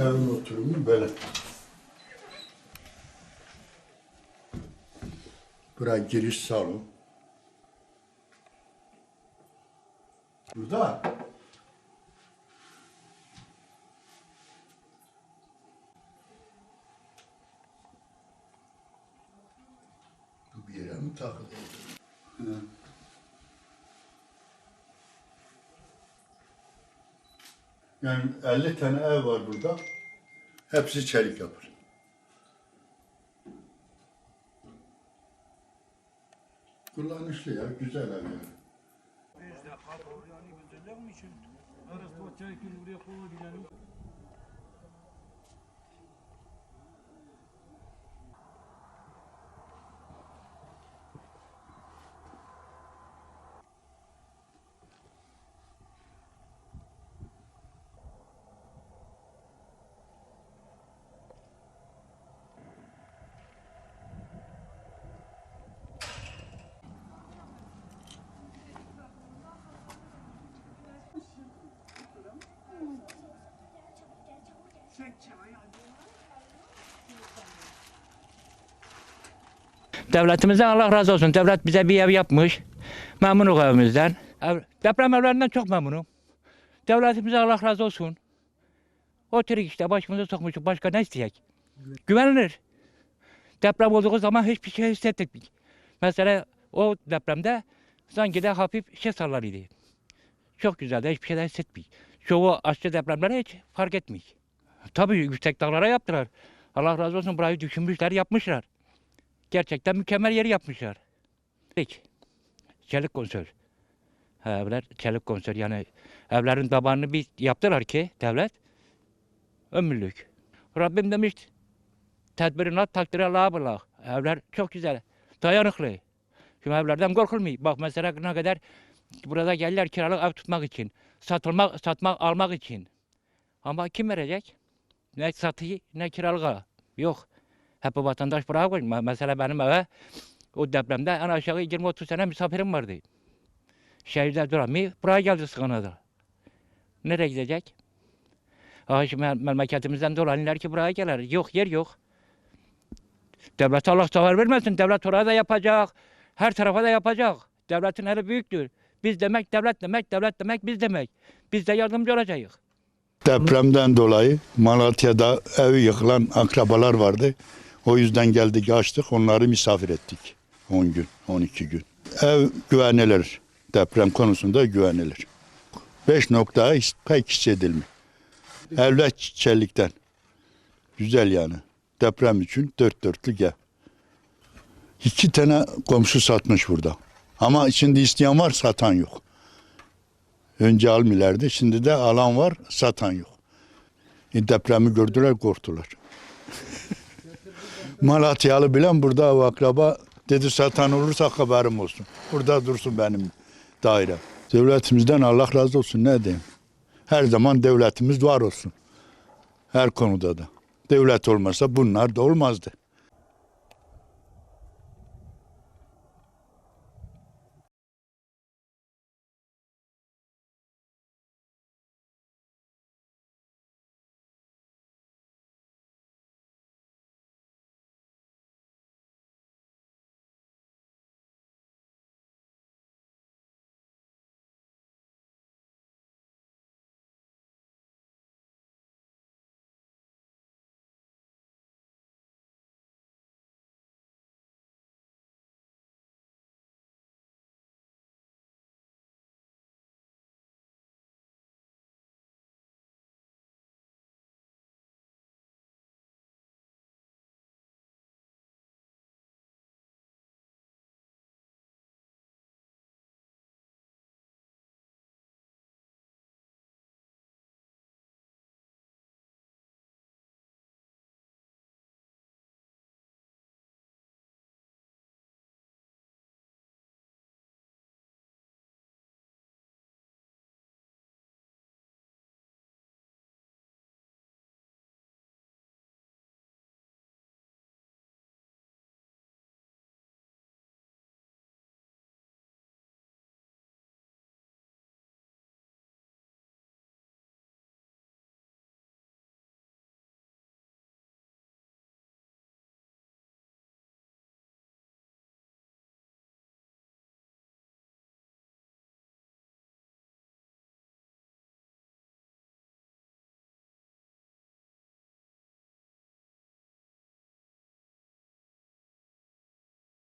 Evin oturumu böyle. Buraya giriş salon. Burada Bu bir yere mi takıldı? Hı. Yani 50 tane ev var burada. Hepsi çelik yapır. Kullanışlı ya, güzel ev yani. Bizde kabul yani güzeller mi için? Arası bahçeye gir buraya koyabilelim. Devletimizden Allah razı olsun. Devlet bize bir ev yapmış. Memnunum evimizden. Ev, deprem evlerinden çok memnunum. Devletimize Allah razı olsun. Oturup işte başımıza sokmuşuz. Başka ne isteyecek? Güvenilir. Deprem olduğu zaman hiçbir şey hissettik. Mesela o depremde sanki de hafif şey sallarıydı. Çok güzeldi. Hiçbir şeyden hissetmiyor. Çoğu aşçı depremlere hiç fark etmiyor. Tabii yüksek dağlara yaptılar. Allah razı olsun burayı düşünmüşler, yapmışlar. Gerçekten mükemmel yeri yapmışlar. Peki. Çelik konsör. Ha, Evler çelik konsör yani evlerin tabanını bir yaptılar ki devlet ömürlük. Rabbim demiş tedbirin at takdiri Allah'a bırak. Evler çok güzel. Dayanıklı. Şimdi evlerden korkulmuyor. Bak mesela ne kadar burada gelirler kiralık ev tutmak için. Satılmak, satmak, almak için. Ama kim verecek? Ne satıyı ne kiralık ev. Yok. Hep vatandaş buraya koymuş. Me- Mesela benim eve o depremde en aşağı 20-30 sene misafirim vardı. Şehirde duramıyor. Buraya geldi Sıkanada. Nereye gidecek? Ha şimdi mem- memleketimizden dolanırlar ki buraya gelir. Yok yer yok. Devlet Allah zarar vermesin. Devlet oraya da yapacak. Her tarafa da yapacak. Devletin eli büyüktür. Biz demek devlet demek, devlet demek biz demek. Biz de yardımcı olacağız. Depremden dolayı Malatya'da evi yıkılan akrabalar vardı. O yüzden geldik açtık onları misafir ettik. 10 gün, 12 gün. Ev güvenilir. Deprem konusunda güvenilir. 5 nokta pek hissedilmiyor. Evler ç- çelikten. Güzel yani. Deprem için dört dörtlük ev. İki tane komşu satmış burada. Ama şimdi isteyen var satan yok. Önce almıyorlardı. Şimdi de alan var, satan yok. E, depremi gördüler, korktular. Malatyalı bilen burada o akraba dedi satan olursa haberim olsun. Burada dursun benim daire. Devletimizden Allah razı olsun ne diyeyim. Her zaman devletimiz var olsun. Her konuda da. Devlet olmasa bunlar da olmazdı.